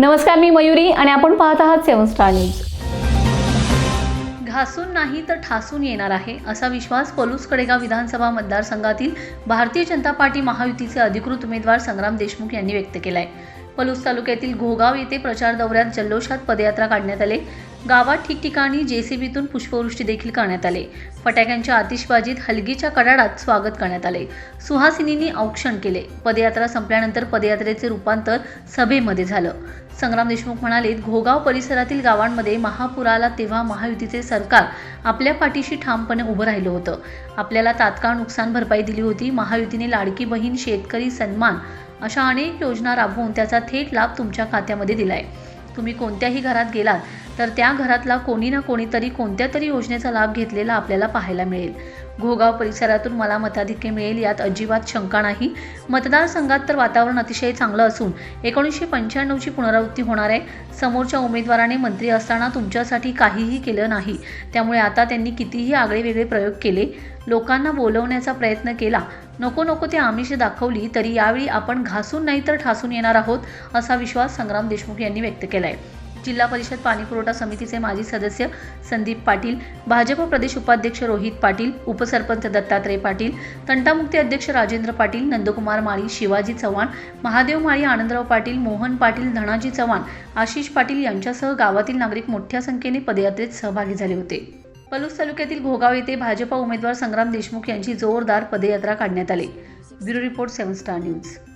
नमस्कार मी मयुरी आणि आपण पाहत आहात सेवन स्टार न्यूज. घासून नाही तर ठासून येणार आहे असा विश्वास पलूस कडेगाव विधानसभा मतदारसंघातील भारतीय जनता पार्टी महायुतीचे अधिकृत उमेदवार संग्राम देशमुख यांनी व्यक्त केला आहे पलूस तालुक्यातील घोगाव येथे प्रचार दौऱ्यात जल्लोषात पदयात्रा काढण्यात आले. गावात ठिकठिकाणी जेसीबीतून पुष्पवृष्टी देखील करण्यात आले. फटाक्यांच्या आतिषबाजीत हलगीच्या कडाडात स्वागत करण्यात आले. सुहासिनींनी औक्षण केले. पदयात्रा संपल्यानंतर पदयात्रेचे रूपांतर सभेमध्ये झालं. संग्राम देशमुख म्हणाले घोगाव परिसरातील गावांमध्ये महापुराला तेव्हा महायुतीचे सरकार आपल्या पाठीशी ठामपणे उभं राहिलं होतं. आपल्याला तात्काळ नुकसान भरपाई दिली होती. महायुतीने लाडकी बहीण शेतकरी सन्मान अशा अनेक योजना राबवून त्याचा थेट लाभ तुमच्या खात्यामध्ये दिलाय. तुम्ही कोणत्याही घरात गेलात तर त्या घरातला कोणी ना कोणीतरी कोणत्या तरी योजनेचा लाभ घेतलेला आपल्याला पाहायला मिळेल. घोगाव परिसरातून मला मताधिक्य मिळेल यात अजिबात शंका नाही. मतदारसंघात तर वातावरण अतिशय चांगलं असून एकोणीसशे पंच्याण्णवची पुनरावृत्ती होणार आहे. समोरच्या उमेदवाराने मंत्री असताना तुमच्यासाठी काहीही केलं नाही. त्यामुळे आता त्यांनी कितीही आगळेवेगळे प्रयोग केले लोकांना बोलवण्याचा प्रयत्न केला. नको नको ते आमिष दाखवली तरी यावेळी आपण घासून नाही तर ठासून येणार आहोत असा विश्वास संग्राम देशमुख यांनी व्यक्त केला आहे जिल्हा परिषद पाणीपुरवठा समितीचे माजी सदस्य संदीप पाटील भाजप प्रदेश उपाध्यक्ष रोहित पाटील उपसरपंच दत्तात्रय पाटील तंटामुक्ती अध्यक्ष राजेंद्र पाटील नंदकुमार माळी शिवाजी चव्हाण महादेव माळी आनंदराव पाटील मोहन पाटील धनाजी चव्हाण आशिष पाटील यांच्यासह गावातील नागरिक मोठ्या संख्येने पदयात्रेत सहभागी झाले होते. पलूस तालुक्यातील घोगाव येथे भाजपा उमेदवार संग्राम देशमुख यांची जोरदार पदयात्रा काढण्यात आली. Bureau report seven star news.